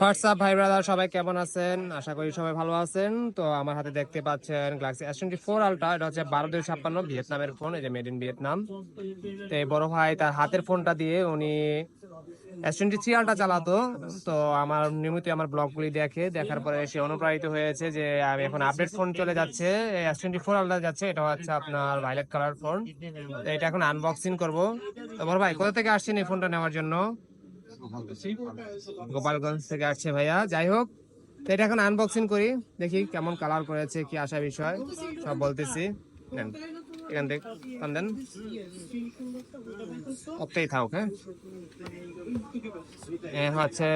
WhatsApp ভাই brother সবাই কেমন আছেন? আশা করি সবাই ভালো আছেন। তো আমার হাতে দেখতে পাচ্ছেন Galaxy S twenty four Ultra এটা হচ্ছে বারো দুই ছাপ্পান্ন ভিয়েতনামের ফোন যে মেড ইন ভিয়েতনাম তো এই বড় ভাই তার হাতের ফোনটা দিয়ে উনি এস টোয়েন্টি থ্রি আলট্রা চালাতো। তো আমার নিয়মিত আমার ব্লগগুলি দেখে, দেখার পরে সে অনুপ্রাণিত হয়েছে যে আমি এখন আপডেট ফোন চলে যাচ্ছে। এস টোয়েন্টি ফোর আলট্রা যাচ্ছে, এটা হচ্ছে আপনার ভাইলেট কালার ফোন এটা এখন আনবক্সিং করব। তো বড় ভাই, কোথা থেকে আসছেন এই ফোনটা নেওয়ার জন্য? গোপালগঞ্জ থেকে আসছে ভাইয়া যাই হোক। তো এটা এখন আনবক্সিং করি দেখি কেমন কালার করেছে কি আসা বিষয় সব বলতেছি। নেন এখান থেকে দেন। থাক হ্যাঁ। এ হচ্ছে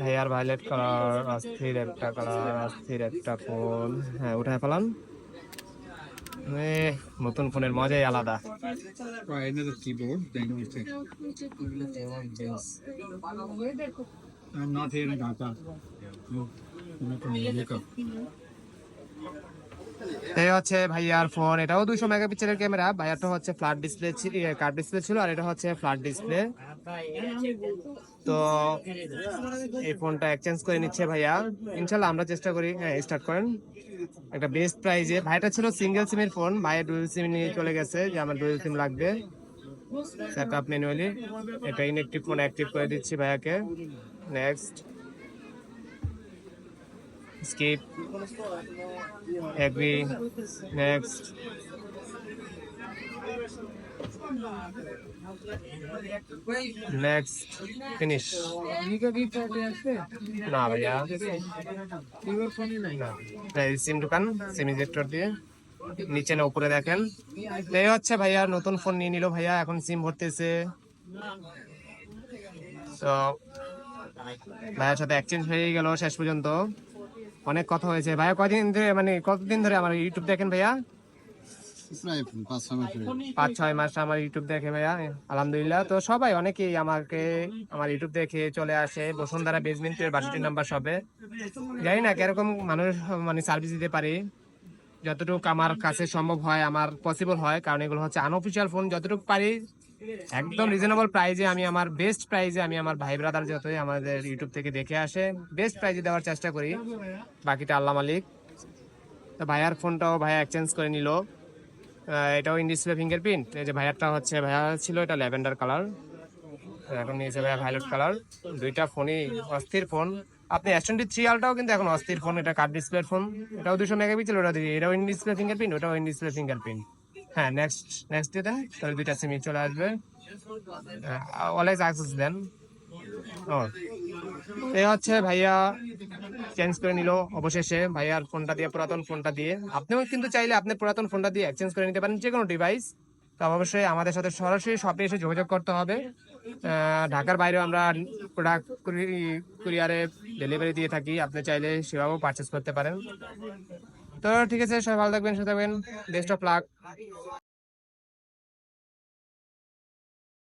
ভাইয়ার ভাইলেট কালার অস্থির একটা কালার অস্থির একটা ফোন হ্যাঁ উঠায় ফেলান। নতুন ফোনের মজাই আলাদা Try another keyboard, then we take. I'm not hearing data. No, not from the makeup. এই হচ্ছে ভাইয়ার ফোন, এটাও দুইশো মেগাপিক্সেলের ক্যামেরা। ভাইয়ারটা হচ্ছে ফ্ল্যাট ডিসপ্লে কার্ড ডিসপ্লে ছিল, আর এটা হচ্ছে ফ্ল্যাট ডিসপ্লে তো এই ফোনটা এক্সচেঞ্জ করে নিচ্ছে ভাইয়া। ইনশাল্লাহ আমরা চেষ্টা করি হ্যাঁ স্টার্ট করেন। একটা বেস্ট প্রাইজে ভাইটা ছিল সিঙ্গেল সিমের ফোন ভাইয়া ডুয়েল সিম নিয়ে চলে গেছে, যে আমার ডুয়েল সিম লাগবে। সেট আপ ম্যানুয়ালি এটা ইনএক্টিভ ফোন অ্যাক্টিভ করে দিচ্ছি ভাইয়াকে। Next skip agree next. Next. Finish. না ভাইয়া। সিম দোকান সিম ইজেক্টর দিয়ে। নিচে না, উপরে দেখেন। এই হচ্ছে ভাইয়া, নতুন ফোন নিয়ে নিল ভাইয়া, এখন সিম ভরতেছে। তো ভাইয়ার সাথে এক্সচেঞ্জ হয়ে গেল শেষ পর্যন্ত। অনেক কথা হয়েছে। ভাইয়া কদিন ধরে মানে কতদিন ধরে আমার ইউটিউব দেখেন ভাইয়া? পাঁচ ছয় মাস আমার ইউটিউব দেখে ভাইয়া আলহামদুলিল্লাহ। তো সবাই অনেকেই আমাকে আমার ইউটিউব দেখে চলে আসে বসুন্ধরা বেসমেন্টের বাষট্টি নাম্বার সবে জানি না কীরকম মানুষ মানে সার্ভিস দিতে পারি। যতটুকু আমার কাছে সম্ভব হয় আমার পসিবল হয় কারণ এগুলো হচ্ছে আনঅফিসিয়াল ফোন যতটুকু পারি একদম রিজনেবল প্রাইজে আমি আমার বেস্ট প্রাইজে আমি আমার ভাই ব্রাদার যতই আমাদের ইউটিউব থেকে দেখে আসে বেস্ট প্রাইজে দেওয়ার চেষ্টা করি। বাকিটা আল্লাহ মালিক। তো ভাইয়ার ফোনটাও ভাইয়া এক্সচেঞ্জ করে নিল। এটাও ইন ডিসপ্লে ফিঙ্গারপ্রিন্ট এই যে ভাইয়ারটা হচ্ছে, ভাইয়া ছিল এটা ল্যাভেন্ডার কালার এখন নিয়েছে ভাইয়া ভায়োলেট কালার দুইটা ফোনই অস্থির ফোন আপনি এস টোয়েন্টি থ্রি আলটাও কিন্তু এখন অস্থির ফোন এটা কার্ড ডিসপ্লের ফোন এটাও দুশো মেগাপিক্সেল ওটা দিয়ে এটাও ইন ডিসপ্লে ফিঙ্গারপ্রিন্ট ওটাও ইন ডিসপ্লে ফিঙ্গারপ্রিন্ট হ্যাঁ নেক্সট নেক্সট দেন তাহলে দুইটা সিমি চলে আসবে। অলওয়েজ অ্যাক্সেস দেন। ও। এই হচ্ছে ভাইয়া চেঞ্জ করে নিল অবশেষে। ভাইয়ার ফোনটা দিয়ে, পুরাতন ফোনটা দিয়ে। আপনিও কিন্তু চাইলে আপনি পুরাতন ফোনটা দিয়ে এক্সচেঞ্জ করে নিতে পারেন যে কোনো ডিভাইস তো অবশ্যই আমাদের সাথে সরাসরি শপে এসে যোগাযোগ করতে হবে। ঢাকার বাইরেও আমরা প্রোডাক্ট কুরিয়ারে ডেলিভারি দিয়ে থাকি। আপনি চাইলে সেভাবেও পারচেস করতে পারেন। তো ঠিক আছে সবাই ভালো থাকবেন সুস্থ থাকবেন। Best of luck